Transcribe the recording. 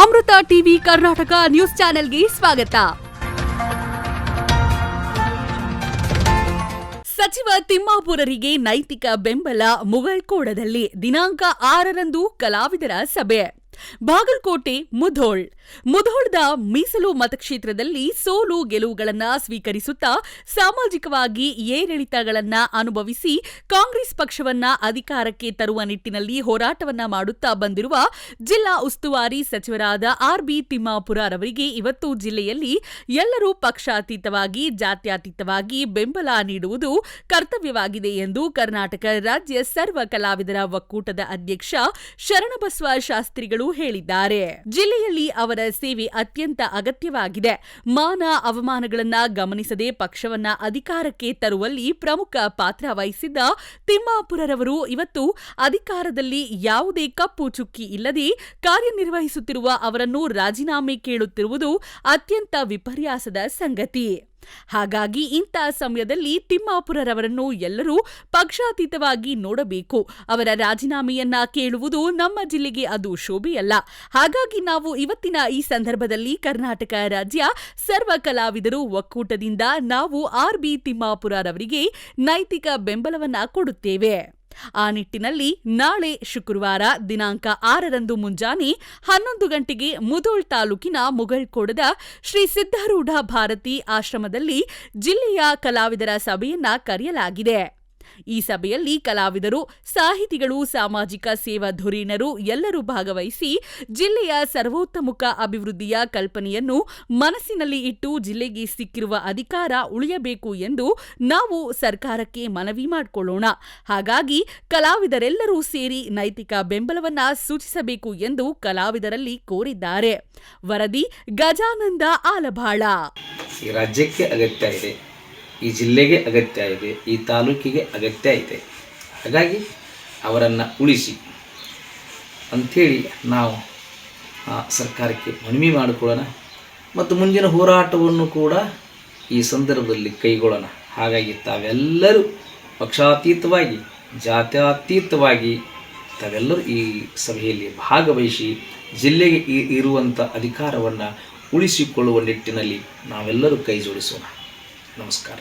ಅಮೃತ TV Karnataka news ಚಾನೆಲ್ಗೆ ಸ್ವಾಗತ. ಸಚಿವ ತಿಮ್ಮಾಪುರರಿಗೆ ನೈತಿಕ ಬೆಂಬಲ ಮುಗಳ್ಕೋಡದಲ್ಲಿ ದಿನಾಂಕ ಆರರಂದು ಕಲಾವಿದರ ಸಭೆ. ಬಾಗಲಕೋಟೆ ಮುಧೋಳ್. ಮುಧೋಳ್ದ ಮೀಸಲು ಮತಕ್ಷೇತ್ರದಲ್ಲಿ ಸೋಲು ಗೆಲುವುಗಳನ್ನ ಸ್ವೀಕರಿಸುತ್ತಾ ಸಾಮಾಜಿಕವಾಗಿ ಏರಿಳಿತಗಳನ್ನ ಅನುಭವಿಸಿ ಕಾಂಗ್ರೆಸ್ ಪಕ್ಷವನ್ನ ಅಧಿಕಾರಕ್ಕೆ ತರುವ ನಿಟ್ಟಿನಲ್ಲಿ ಹೋರಾಟವನ್ನ ಮಾಡುತ್ತಾ ಬಂದಿರುವ ಜಿಲ್ಲಾ ಉಸ್ತುವಾರಿ ಸಚಿವರಾದ ಆರ್ ಬಿ ತಿಮ್ಮಾಪುರರವರಿಗೆ ಇವತ್ತು ಜಿಲ್ಲೆಯಲ್ಲಿ ಎಲ್ಲರೂ ಪಕ್ಷಾತೀತವಾಗಿ, ಜಾತ್ಯಾತೀತವಾಗಿ ಬೆಂಬಲ ನೀಡುವುದು ಕರ್ತವ್ಯವಾಗಿದೆ ಎಂದು ಕರ್ನಾಟಕ ರಾಜ್ಯ ಸರ್ವ ಕಲಾವಿದರ ಒಕ್ಕೂಟದ ಅಧ್ಯಕ್ಷ ಶರಣಬಸವ ಶಾಸ್ತ್ರಿಗಳು ಹೇಳಿದ್ದಾರೆ. ಜಿಲ್ಲೆಯಲ್ಲಿ ಅವರ ಸೇವೆ ಅತ್ಯಂತ ಅಗತ್ಯವಾಗಿದೆ. ಮಾನ ಅವಮಾನಗಳನ್ನ ಗಮನಿಸದೆ ಪಕ್ಷವನ್ನ ಅಧಿಕಾರಕ್ಕೆ ತರುವಲ್ಲಿ ಪ್ರಮುಖ ಪಾತ್ರ ವಹಿಸಿದ್ದ ತಿಮ್ಮಾಪುರರವರು ಇವತ್ತು ಅಧಿಕಾರದಲ್ಲಿ ಯಾವುದೇ ಕಪ್ಪು ಚುಕ್ಕಿ ಇಲ್ಲದೆ ಕಾರ್ಯನಿರ್ವಹಿಸುತ್ತಿರುವ ಅವರನ್ನು ರಾಜೀನಾಮೆ ಕೇಳುತ್ತಿರುವುದು ಅತ್ಯಂತ ವಿಪರ್ಯಾಸದ ಸಂಗತಿ. ಹಾಗಾಗಿ ಇಂಥ ಸಮಯದಲ್ಲಿ ತಿಮ್ಮಾಪುರರವರನ್ನು ಎಲ್ಲರೂ ಪಕ್ಷಾತೀತವಾಗಿ ನೋಡಬೇಕು. ಅವರ ರಾಜೀನಾಮೆಯನ್ನ ಕೇಳುವುದು ನಮ್ಮ ಜಿಲ್ಲೆಗೆ ಅದು ಶೋಭೆಯಲ್ಲ. ಹಾಗಾಗಿ ನಾವು ಇವತ್ತಿನ ಈ ಸಂದರ್ಭದಲ್ಲಿ ಕರ್ನಾಟಕ ರಾಜ್ಯ ಸರ್ವ ಕಲಾವಿದರು ಒಕ್ಕೂಟದಿಂದ ನಾವು ಆರ್ ಬಿ ತಿಮ್ಮಾಪುರರವರಿಗೆ ನೈತಿಕ ಬೆಂಬಲವನ್ನ ಕೊಡುತ್ತೇವೆ. ಆ ನಿಟ್ಟಿನಲ್ಲಿ ನಾಳೆ ಶುಕ್ರವಾರ ದಿನಾಂಕ ಆರರಂದು ಮುಂಜಾನೆ ಹನ್ನೊಂದು ಗಂಟೆಗೆ ಮುಧೋಳ್ ತಾಲೂಕಿನ ಮುಗಳ್ಕೋಡದ ಶ್ರೀ ಸಿದ್ಧಾರೂಢ ಭಾರತಿ ಆಶ್ರಮದಲ್ಲಿ ಜಿಲ್ಲೆಯ ಕಲಾವಿದರ ಸಭೆಯನ್ನ ಕರೆಯಲಾಗಿದೆ. ಈ ಸಭೆಯಲ್ಲಿ ಕಲಾವಿದರು, ಸಾಹಿತಿಗಳು, ಸಾಮಾಜಿಕ ಸೇವಾ ಧುರೀಣರು ಎಲ್ಲರೂ ಭಾಗವಹಿಸಿ ಜಿಲ್ಲೆಯ ಸರ್ವೋತ್ತಮುಖ ಅಭಿವೃದ್ಧಿಯ ಕಲ್ಪನೆಯನ್ನು ಮನಸ್ಸಿನಲ್ಲಿ ಇಟ್ಟು ಜಿಲ್ಲೆಗೆ ಸಿಕ್ಕಿರುವ ಅಧಿಕಾರ ಉಳಿಯಬೇಕು ಎಂದು ನಾವು ಸರ್ಕಾರಕ್ಕೆ ಮನವಿ ಮಾಡಿಕೊಳ್ಳೋಣ. ಹಾಗಾಗಿ ಕಲಾವಿದರೆಲ್ಲರೂ ಸೇರಿ ನೈತಿಕ ಬೆಂಬಲವನ್ನ ಸೂಚಿಸಬೇಕು ಎಂದು ಕಲಾವಿದರಲ್ಲಿ ಕೋರಿದ್ದಾರೆ. ವರದಿ ಗಜಾನಂದ ಆಲಭಾಳ. ಈ ರಾಜ್ಯಕ್ಕೆ ಅಗತ್ಯ ಇದೆ. ಈ ಜಿಲ್ಲೆಗೆ ಅಗತ್ಯ ಇದೆ, ಈ ತಾಲೂಕಿಗೆ ಅಗತ್ಯ ಇದೆ. ಹಾಗಾಗಿ ಅವರನ್ನು ಉಳಿಸಿ ಅಂಥೇಳಿ ನಾವು ಸರ್ಕಾರಕ್ಕೆ ಮನವಿ ಮಾಡಿಕೊಳ್ಳೋಣ ಮತ್ತು ಮುಂದಿನ ಹೋರಾಟವನ್ನು ಕೂಡ ಈ ಸಂದರ್ಭದಲ್ಲಿ ಕೈಗೊಳ್ಳೋಣ. ಹಾಗಾಗಿ ತಾವೆಲ್ಲರೂ ಪಕ್ಷಾತೀತವಾಗಿ, ಜಾತ್ಯಾತೀತವಾಗಿ ತಾವೆಲ್ಲರೂ ಈ ಸಭೆಯಲ್ಲಿ ಭಾಗವಹಿಸಿ, ಜಿಲ್ಲೆಗೆ ಇರುವಂಥ ಅಧಿಕಾರವನ್ನು ಉಳಿಸಿಕೊಳ್ಳುವ ನಿಟ್ಟಿನಲ್ಲಿ ನಾವೆಲ್ಲರೂ ಕೈ ಜೋಡಿಸೋಣ. ನಮಸ್ಕಾರ.